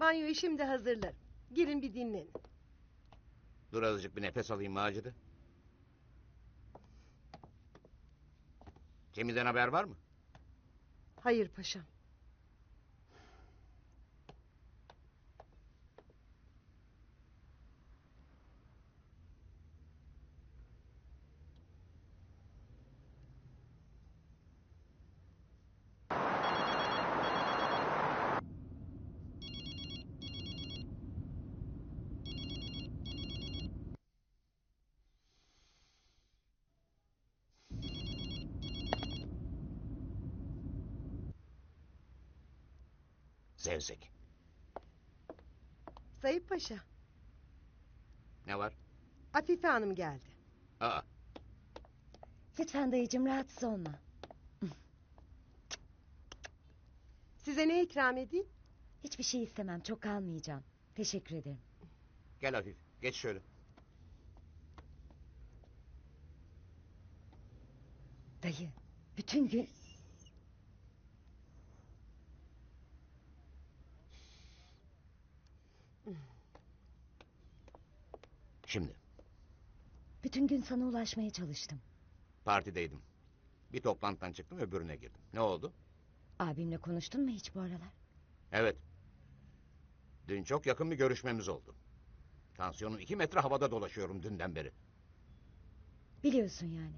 Banyoyu şimdi hazırlarım. Girin bir dinlenin. Dur azıcık bir nefes alayım Macide. Cemil'den haber var mı? Hayır paşam. Zevzek. Sayıp paşa. Ne var? Afife Hanım geldi. Aa, Lütfen dayıcım rahatsız olma. Size ne ikram edeyim? Hiçbir şey istemem. Çok kalmayacağım. Teşekkür ederim. gel hafif. Geç şöyle. Dayı, bütün gün... Şimdi. Bütün gün sana ulaşmaya çalıştım. Partideydim. Bir toplantıdan çıktım öbürüne girdim. Ne oldu? Abimle konuştun mu hiç bu aralar? Evet. Dün çok yakın bir görüşmemiz oldu. Tansiyonum iki metre havada dolaşıyorum dünden beri. Biliyorsun yani.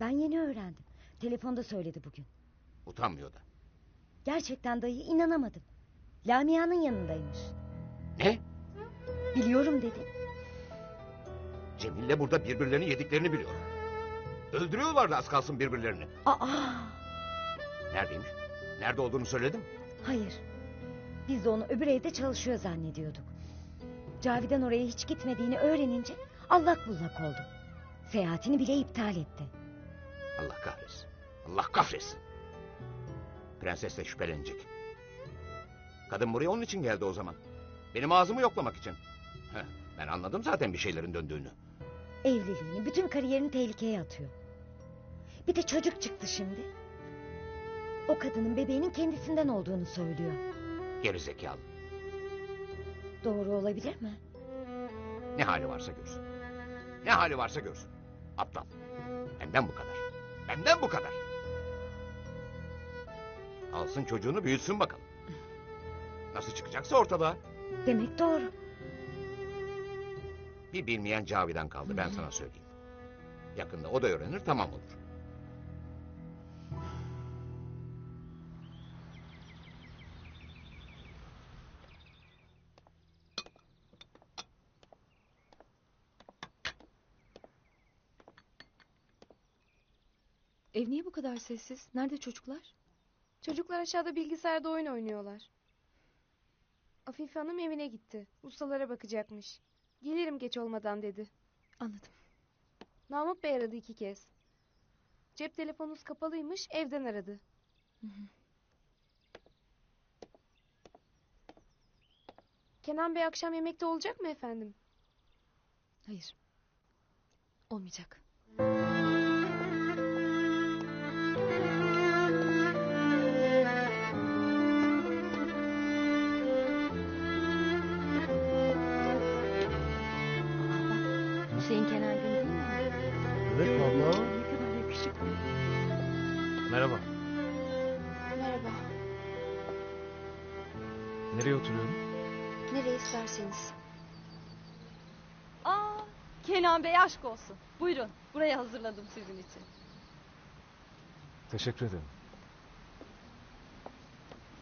Ben yeni öğrendim. Telefonda söyledi bugün. Utanmıyor da. Gerçekten dayı inanamadım. Lamia'nın yanındaymış. Ne? Biliyorum dedi. Cemil'le burada birbirlerini yediklerini biliyorum. Öldürüyorlardı az kalsın birbirlerini. Aa, Neredeymiş? Nerede olduğunu söyledim. hayır. Biz de onu öbür evde çalışıyor zannediyorduk. Cavidan oraya hiç gitmediğini öğrenince allak bullak oldu. Seyahatini bile iptal etti. Allah kahretsin. Allah kahretsin. Prenses de şüphelenecek. Kadın buraya onun için geldi o zaman. Benim ağzımı yoklamak için. Heh, ben anladım zaten bir şeylerin döndüğünü. Evliliğini, bütün kariyerini tehlikeye atıyor. Bir de çocuk çıktı şimdi. O kadının bebeğinin kendisinden olduğunu söylüyor. Geri zekalı. Doğru olabilir mi? Ne hali varsa görsün. Ne hali varsa görsün. Aptal. Benden bu kadar. Benden bu kadar. Alsın çocuğunu büyütsün bakalım. Nasıl çıkacaksa ortada. Demek doğru. Bir bilmeyen Cavidan kaldı ben sana söyleyeyim. Yakında o da öğrenir tamam olur. Ev niye bu kadar sessiz? Nerede çocuklar? Çocuklar aşağıda bilgisayarda oyun oynuyorlar. Afife Hanım evine gitti. Ustalara bakacakmış. Gelirim geç olmadan dedi. Anladım. Namık Bey aradı iki kez. Cep telefonunuz kapalıymış evden aradı. Kenan Bey akşam yemekte olacak mı efendim? Hayır. Olmayacak. Aa Nereye oturuyorum? Nereye isterseniz. Aa, Kenan Bey aşk olsun. Buyurun, buraya hazırladım sizin için. Teşekkür ederim.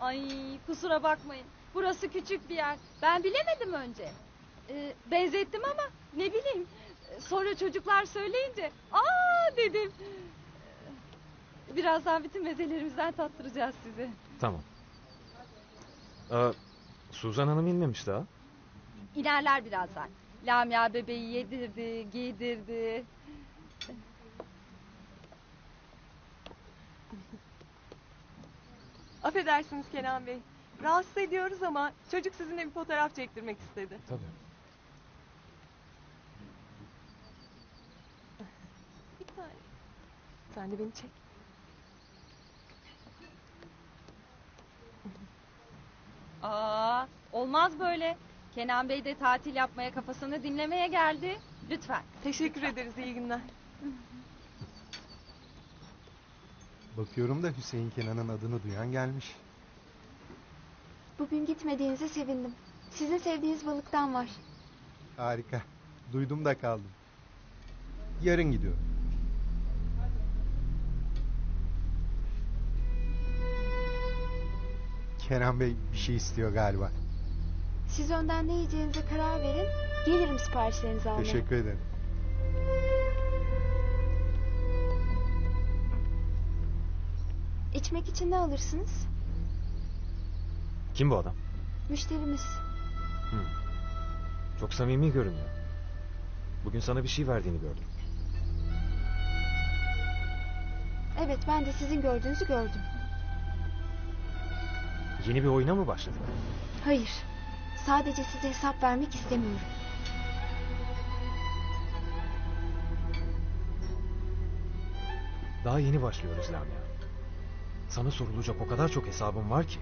Ay, kusura bakmayın. Burası küçük bir yer. Ben bilemedim önce. Ee, benzettim ama ne bileyim. Ee, Sonra çocuklar söyleyince, aa dedim. Ee, Birazdan bütün mezelerimizden tattıracağız size. Tamam. Aa, Suzan Hanım inmemiş daha. İnerler birazdan. Lamia bebeği yedirdi, giydirdi. Affedersiniz Kenan Bey. Rahatsız ediyoruz ama çocuk sizinle bir fotoğraf çektirmek istedi. Tabii. Bir tane. Sen de beni çek. Aa, Olmaz böyle. Kenan Bey de tatil yapmaya kafasını dinlemeye geldi. Lütfen. Teşekkür ederiz iyi günler. Bakıyorum da Hüseyin Kenan'ın adını duyan gelmiş. Bugün gitmediğinize sevindim. Sizin sevdiğiniz balıktan var. Harika. Duydum da kaldım. Yarın gidiyorum. Kenan Bey bir şey istiyor galiba. Siz önden ne yiyeceğinize karar verin. Gelirim siparişlerinizi almaya. Teşekkür ederim. İçmek için ne alırsınız? Kim bu adam? Müşterimiz. Çok samimi görünüyor. Bugün sana bir şey verdiğini gördüm. Evet ben de sizin gördüğünüzü gördüm. Yeni bir oyuna mı başladık? Hayır. Sadece size hesap vermek istemiyorum. Daha yeni başlıyoruz Lamia. Sana sorulacak o kadar çok hesabım var ki.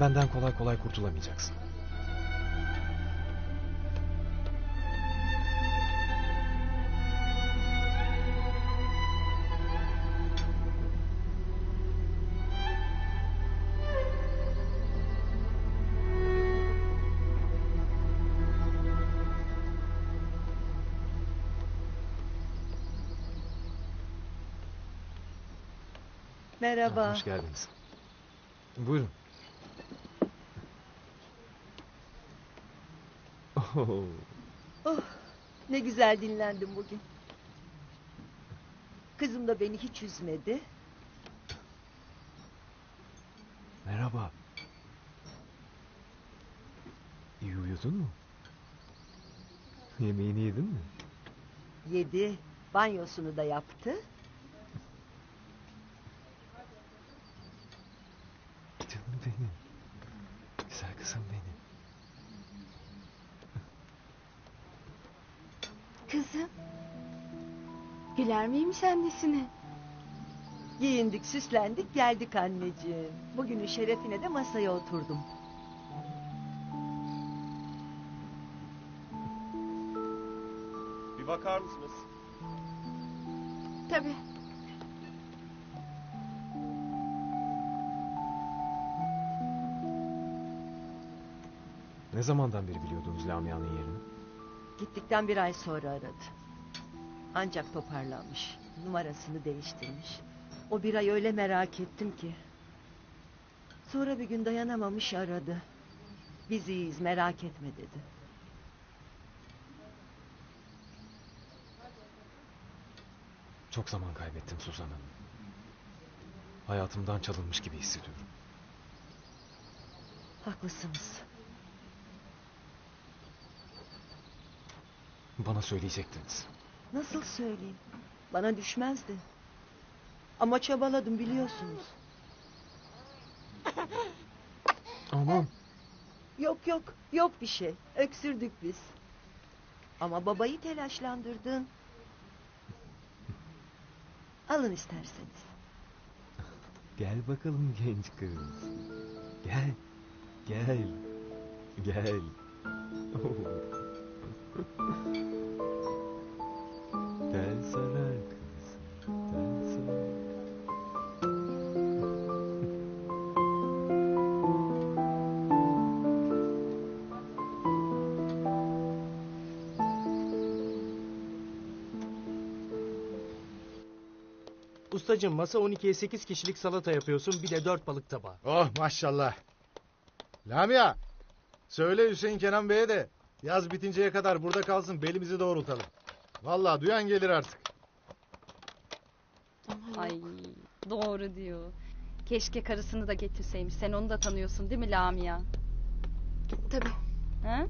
Benden kolay kolay kurtulamayacaksın. Merhaba. Hoş geldiniz. Buyurun. Oo, Oh, ne güzel dinlendim bugün. Kızım da beni hiç üzmedi. merhaba. İyi uyudun mu? Yemeğini yedin mi? Yedi, banyosunu da yaptı. Güler miymiş annesine? Giyindik, süslendik, geldik anneciğim. Bugünün şerefine de masaya oturdum. Bir bakar mısınız? Tabii. Ne zamandan beri biliyordunuz Lamia'nın yerini? Gittikten bir ay sonra aradı. Ancak toparlanmış. Numarasını değiştirmiş. O bir ay öyle merak ettim ki. Sonra bir gün dayanamamış aradı. Biz iyiyiz merak etme dedi. Çok zaman kaybettim Suzan Hanım. Hayatımdan çalınmış gibi hissediyorum. Haklısınız. Bana söyleyecektiniz. Nasıl söyleyeyim? Bana düşmezdi. Ama çabaladım biliyorsunuz. Aman. Yok yok, yok bir şey. Öksürdük biz. Ama babayı telaşlandırdın. Alın isterseniz. Gel bakalım genç kız. Gel. Gel. Gel. Gel sarar. Ustacığım masa 12'ye 8 kişilik salata yapıyorsun bir de 4 balık tabağı. Oh maşallah. Lamia. Söyle Hüseyin Kenan Bey'e de yaz bitinceye kadar burada kalsın belimizi doğrultalım. Vallahi duyan gelir artık. Ay doğru diyor. Keşke karısını da getirseymiş. Sen onu da tanıyorsun değil mi Lamia? Tabii. Ha?